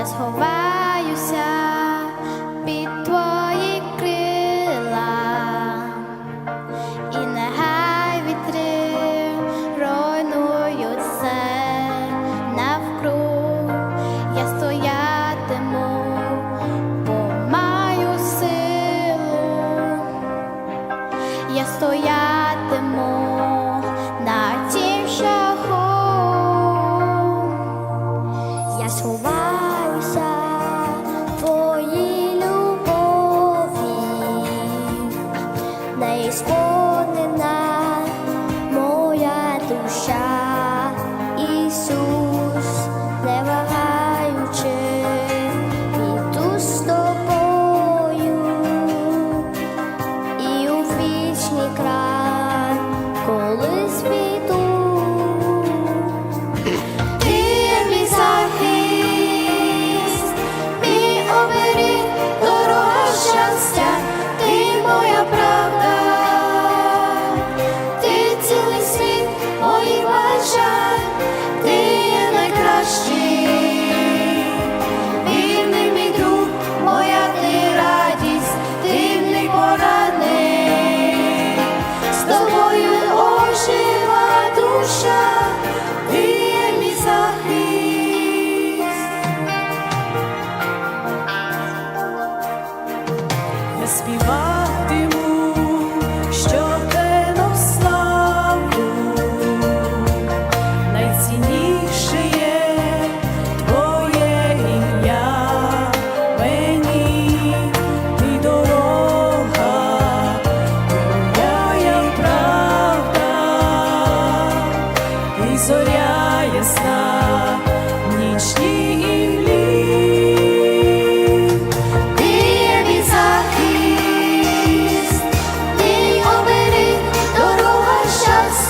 я сховаюся під твої крила, і нехай вітри руйнують все навкруг, я стоятиму, бо маю силу, я стоятиму на тім шляху. Я сховаюся Rosa. For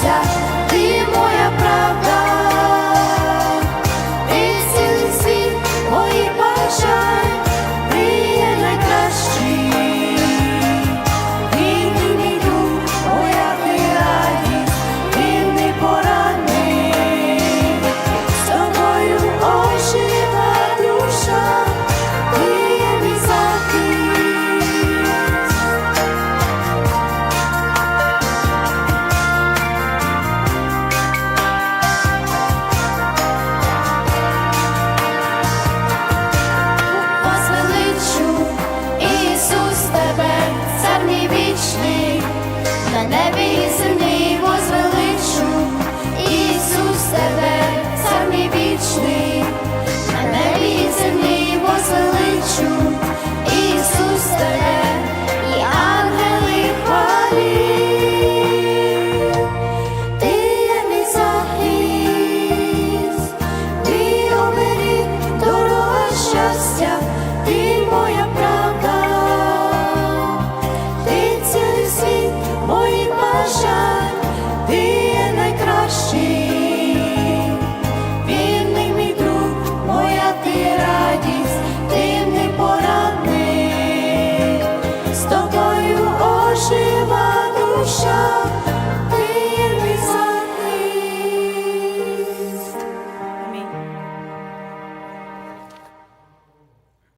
серця. ти моя правда, ти цілий світ ти є найкращий.